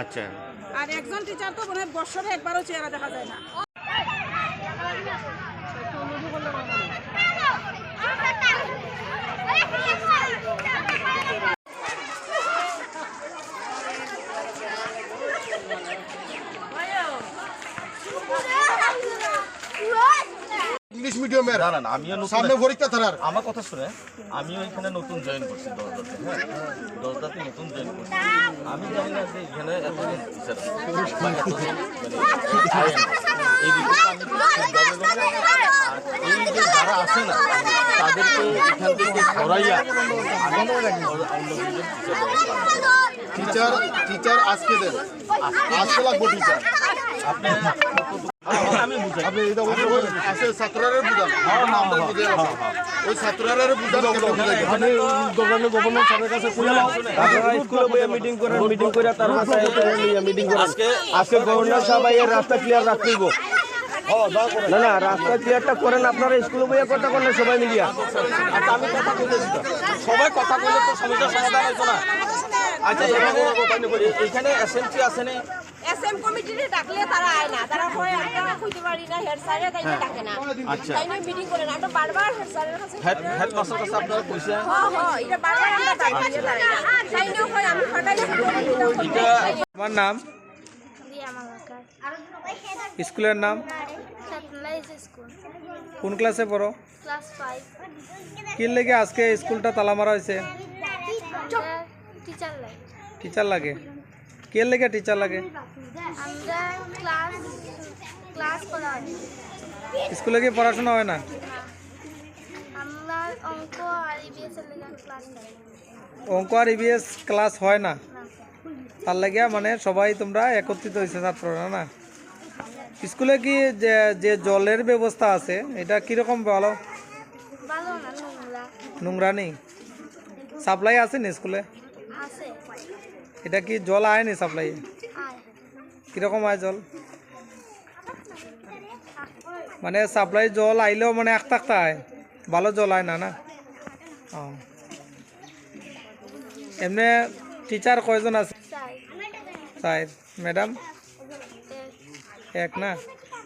আচ্ছা। আর একজন টিচার তো মনে হয় বছরে একবারও চেহারা দেখা যায় না। ইংলিশ মিডিয়ামের না না না, আমিও সামনে পরীক্ষা তারার আমার কথা শুনে আমিও এখানে নতুন জয়েন করছি দশদাতে হ্যাঁ দশদাতে নতুন জয়েন করছি। আমি জানি না যে এখানে এতজন টিচার মানে এই বিষয়টা আমি ঠিকভাবে বলব। আর এই যে যারা আছে না তাদেরকে এখান থেকে সরাইয়া আমি অন্য দুজন টিচার টিচার টিচার আজকে দেন। আজকে লাগবো টিচার আপনি আছে ছাত্ররা বুঝান নামটা বুঝে আছে। ওই ছাত্ররা বুঝান কেমন বুঝাই গভর্নর গভর্নর স্যারের কাছে কইলাম স্কুলে বইয়া মিটিং করেন মিটিং করে তার মিটিং করেন আজকে আজকে গভর্নর সাহেব এর রাস্তা ক্লিয়ার রাখতেইব না না রাস্তা ক্লিয়ারটা করেন আপনারা স্কুলে বইয়া কথা করলে সবাই মিলিয়া। আচ্ছা আমি কথা বলেছি সবাই কথা বললে তো সমস্যার সমাধান হইতো না। আচ্ছা এখানে এখানে এসএমসি আছে না? এসএম কমিটিতে ডাকলে তারা আয় না। তারা কয় আমরা কইতে পারি না হেড স্যারে তাই ডাকে না। আচ্ছা। তাই নিয়ে মিটিং করে না। আমরা বারবার হেড স্যারের কাছে হেড হেডমাস্টার কাছে আপনারা কইছে হ হ এটা বারবার আমরা ডাকি দিয়ে তাই নিয়ে কয় আমি ফাটাই এটা আমার নাম? স্কুলের নাম? কোন ক্লাসে পড়ো? কি লেগে আজকে স্কুলটা তালা মারা হয়েছে? টিচার লাগে? কে লেগে টিচার লাগে? আমরা ক্লাস ক্লাস করা হয়। স্কুলে কি পড়াশোনা হয় না? আমরা অঙ্ক আর ইবিএস এর লেগে ক্লাস অঙ্ক আর ইবিএস ক্লাস হয় না? তার লাগে মানে সবাই তোমরা একত্রিত হয়েছে ছাত্ররা না? স্কুলে কি যে যে জলের ব্যবস্থা আছে এটা কীরকম ভালো? নোংরা। নোংরা নেই? সাপ্লাই আছে না স্কুলে? আছে। এটা কি জল আয়নি সাপ্লাই? আয় কীরকম আয় জল? মানে সাপ্লাই জল আইলেও মানে একটা একটা আয়। ভালো জল আয় না না? এমনি টিচার কয়জন আছে? তাই ম্যাডাম? এক, না?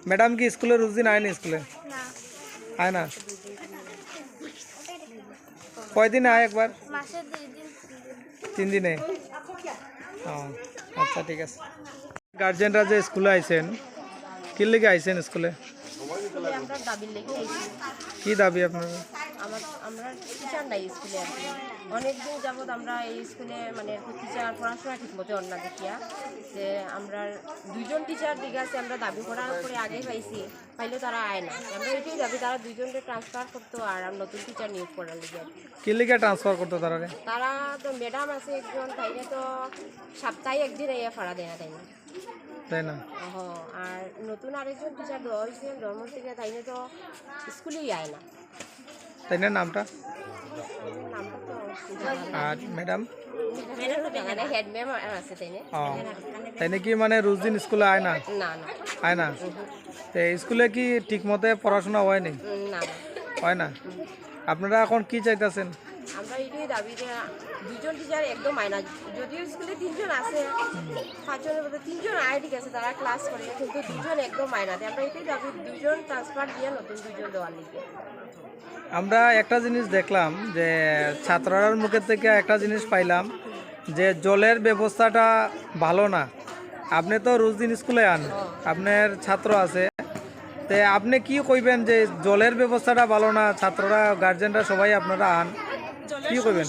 ম্যাডাম কি স্কুলে রোজ দিন আয় না স্কুলে? না আয় না? কয়দিন আয় একবার? তিন দিনে? আচ্ছা ঠিক আছে। গার্জেনরা যে স্কুলে আইছেন কি লেগে আইছেন স্কুলে? কি দাবি আপনার আমার আমরা টিচার নাই স্কুলে আর কি। অনেকদিন যাবৎ আমরা এই স্কুলে মানে টিচার পড়াশোনা ঠিক মতো অন্য দেখিয়া যে আমরা দুইজন টিচার ঠিক আছে আমরা দাবি করার পরে আগে পাইছি পাইলেও তারা আয় না। আমরা এটাই দাবি তারা দুইজনকে ট্রান্সফার করতো আর নতুন টিচার নিয়োগ করার লিগে কি। লেগে ট্রান্সফার করতো তারা তারা তো ম্যাডাম আছে একজন তাইলে তো সপ্তাহে একদিন এই ভাড়া দেয় না তাই না? তাই না হ আর নতুন আরেকজন টিচার দেওয়া হয়েছে ধর্ম থেকে তাইলে তো স্কুলেই আয় না। তাই না নামটা। আর ম্যাডাম? তাই নাকি মানে রোজ দিন স্কুলে আয় না? আয় না? তো স্কুলে কি ঠিক মতে পড়াশোনা হয় না। হয় না? আপনারা এখন কি চাইতেছেন? আমরা এটাই দাবি যে দুজন টিচার একদম আয় না যদিও স্কুলে তিনজন আছে পাঁচজনের মধ্যে তিনজন আয় ঠিক আছে তারা ক্লাস করে, কিন্তু দুজন একদম আয় না আমরা এটাই দাবি, দুজন ট্রান্সফার দিয়ে নতুন দুজন দেওয়ার লিগে। আমরা একটা জিনিস দেখলাম যে ছাত্ররার মুখের থেকে একটা জিনিস পাইলাম যে জলের ব্যবস্থাটা ভালো না। আপনি তো রোজ দিন স্কুলে আন, আপনার ছাত্র আছে। তে আপনি কি কইবেন যে জলের ব্যবস্থাটা ভালো না, ছাত্ররা গার্জেনরা সবাই আপনারা আন? কি করবেন?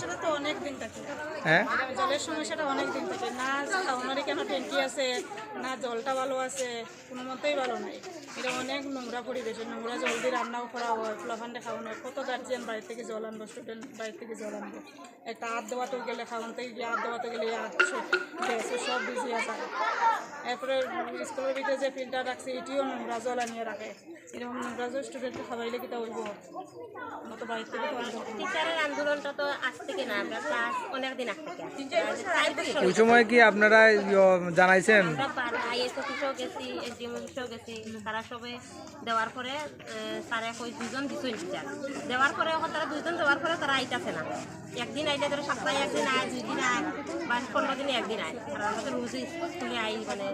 হ্যাঁ? জলের সমস্যাটা অনেক দিন থাকে। না খাওয়ানোরই কেন ট্যাঙ্কি আছে না জলটা ভালো আছে কোনো মতেই ভালো নাই। এটা অনেক নোংরা পরিবেশে নোংরা জল দিয়ে রান্নাও করা হয় ফ্লাফান্ডে খাওয়ানো হয়। কত গার্জিয়ান বাড়ি থেকে জল আনব স্টুডেন্ট বাড়ি থেকে জল আনব? একটা হাত দেওয়াতেও গেলে খাওয়ান থেকে গিয়ে হাত দেওয়াতে গেলে গ্যাসে সব ভিজিয়ে থাকে এরপরে স্কুলের ভিতরে যে ফিল্টার রাখছে এটিও নোংরা জল আনিয়ে রাখে। এরকম নোংরা জল স্টুডেন্টকে হইব। বাড়ি থেকে তো আনতে হবে। না। টিচারের আন্দোলনটা তো আজ থেকে না আমরা ক্লাস অনেক দিন আগ থেকে ওই সময় কি আপনারা জানাইছেন? আইএস অফিসেও গেছি এসডিএম অফিসেও গেছি। তারা সবে দেওয়ার পরে তারা কই দুজন দিছই টিচার। দেওয়ার পরে এখন তারা দুজন দেওয়ার পরে তারা আইতাছে না। একদিন আইলে ধরো সপ্তাহে একদিন আয় দুই দিন আয় বা পনেরো দিনে একদিন আয়। আর আমাদের রোজ স্কুলে আই মানে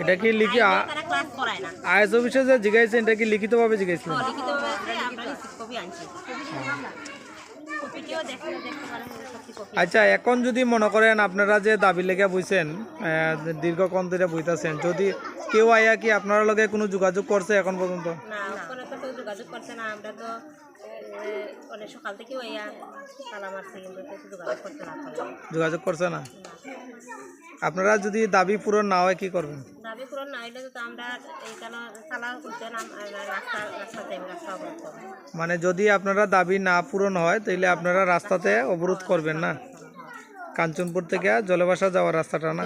এটা কি লিখি তারা ক্লাস করায় না। আইএস অফিসে যে জিজ্ঞাসছেন এটা কি লিখিতভাবে জিজ্ঞাসছিলেন লিখিতভাবে আমরা কপি আনছি। আচ্ছা এখন যদি মনে করেন আপনারা যে দাবি লেগে বইছেন আহ, দীর্ঘক্ষণ ধরে বইতেছেন যদি কেউ আইয়া কি আপনার লগে কোনো যোগাযোগ করছে এখন পর্যন্ত? না যোগাযোগ করছে না আমরা তো অনেক সকাল থেকে তালা মারছে কিন্তু যোগাযোগ করতে না যোগাযোগ করছে না? আপনারা যদি দাবি পূরণ না হয় কি করবেন? দাবি পূরণ না হইলে তো আমরা এইখানে তালা করতে রাস্তা রাস্তাতে রাস্তা অবরোধ মানে যদি আপনারা দাবি না পূরণ হয় তাহলে আপনারা রাস্তাতে অবরোধ করবেন না? কাঞ্চনপুর থেকে জলবাসা যাওয়ার রাস্তাটা না?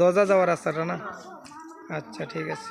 দরজা যাওয়ার রাস্তাটা না? আচ্ছা ঠিক আছে।